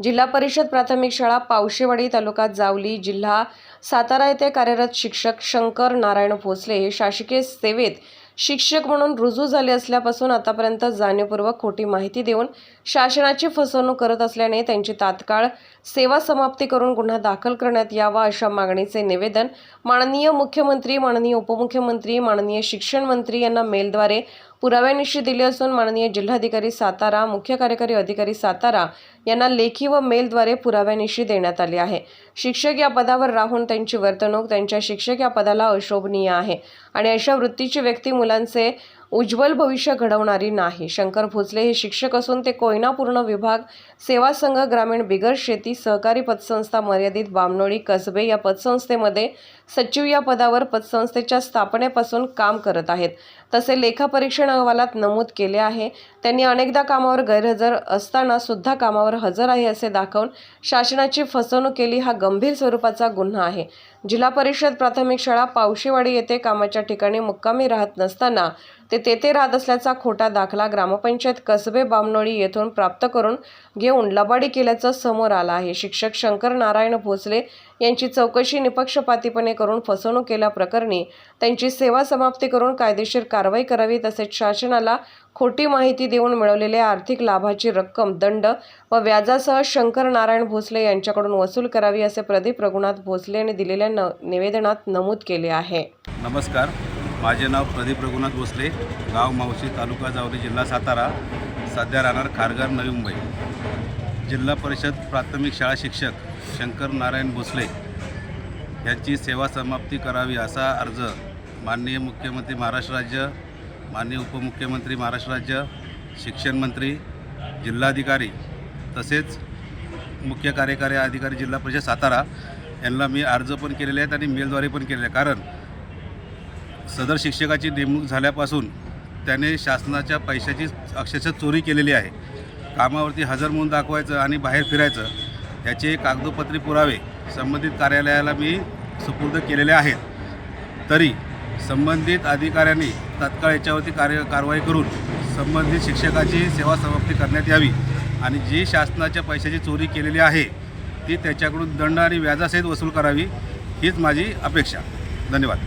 जिल्हा परिषद प्राथमिक शाळा पावशेवाडी तालुका जावली. जिल्हा सातारा येथे कार्यरत शिक्षक शंकर नारायण भोसले हे शासकीय सेवेत शिक्षक म्हणून रुजू झाले असल्यापासून आतापर्यंत जाणीवपूर्वक खोटी माहिती देऊन शासनाची फसवणूक करत असल्याने त्यांची तात्काळ सेवा समाप्ती करून गुन्हा दाखल करण्यात यावा अशा मागणीचे निवेदन माननीय मुख्यमंत्री माननीय उपमुख्यमंत्री माननीय शिक्षण मंत्री यांना मेलद्वारे पुराव्यानिशी दिले असून माननीय जिल्हाधिकारी सातारा मुख्य कार्यकारी अधिकारी सातारा यांना लेखी व मेलद्वारे पुराव्यानिशी देण्यात आले आहे. शिक्षक या पदावर राहून त्यांची वर्तणूक त्यांच्या शिक्षक या पदाला अशोभनीय आहे आणि अशा वृत्तीची व्यक्ती मुलांचे उज्ज्वल भविष्य घडवणारी नाही. शंकर भोसले हे शिक्षक असून ते कोयना पूर्ण विभाग सेवा संघ ग्रामीण बिगर शेती सहकारी पतसंस्था मर्यादित बामनोळी कसबे या पतसंस्थेमध्ये सचिव या पदावर पतसंस्थेच्या स्थापनेपासून काम करत आहेत. तसे लेखापरीक्षण अहवालात नमूद केले आहे. त्यांनी अनेकदा कामावर गैरहजर असताना सुद्धा कामावर हजर आहे असे दाखवून शासनाची फसवणूक केली हा गंभीर स्वरूपाचा गुन्हा आहे. जिल्हा परिषद प्राथमिक शाळा पावशेवाडी येथे कामाच्या ठिकाणी मुक्कामी राहत नसताना ते तेथे राहत असल्याचा खोटा दाखला ग्रामपंचायत कसबे बामनोळी येथून प्राप्त करून घेऊन लबाडी केल्याचं समोर आलं आहे. शिक्षक शंकर नारायण भोसले यांची चौकशी निपक्षपातीपणे करून फसवणूक केल्याप्रकरणी त्यांची सेवा समाप्ती करून कायदेशीर कारवाई करावी तसेच शासनाला खोटी माहिती देऊन मिळवलेल्या आर्थिक लाभाची रक्कम दंड व व्याजासह शंकर नारायण भोसले यांच्याकडून वसूल करावी असे प्रदीप रघुनाथ भोसले यांनी दिलेल्या न निवेदनात नमूद केले आहे. नमस्कार. माझे नाव प्रदीप रघुनाथ भोसले गाव मावशी तालुका जावली जिल्हा सातारा. सध्या राहणार खारघर नवी मुंबई. जिल्हा परिषद प्राथमिक शाळा शिक्षक शंकर नारायण भोसले यांची सेवा समाप्ती करावी असा अर्ज माननीय मुख्यमंत्री महाराष्ट्र राज्य माननीय उपमुख्यमंत्री महाराष्ट्र राज्य शिक्षण मंत्री जिल्हाधिकारी तसेच मुख्य कार्यकारी अधिकारी जिल्हा परिषद सातारा यांना मी अर्ज पण केलेले आहेत आणि मेलद्वारे पण केलेले आहे कारण सदर शिक्षकाची नेमणूक झाल्यापासून त्याने शासनाच्या पैशाची अक्षरशः चोरी केलेली आहे. कामावरती हजर म्हणून दाखवायचं आणि बाहेर फिरायचं याचे कागदोपत्री पुरावे संबंधित कार्यालयाला मी सुपूर्द केलेले आहेत. तरी संबंधित अधिकाऱ्यांनी तत्काळ याच्यावरती कार्य कारवाई करून संबंधित शिक्षकाची सेवा समाप्ती करण्यात यावी आणि जी शासनाच्या पैशाची चोरी केलेली आहे ती त्याच्याकडून दंड आणि व्याजासहित वसूल करावी हीच माझी अपेक्षा. धन्यवाद.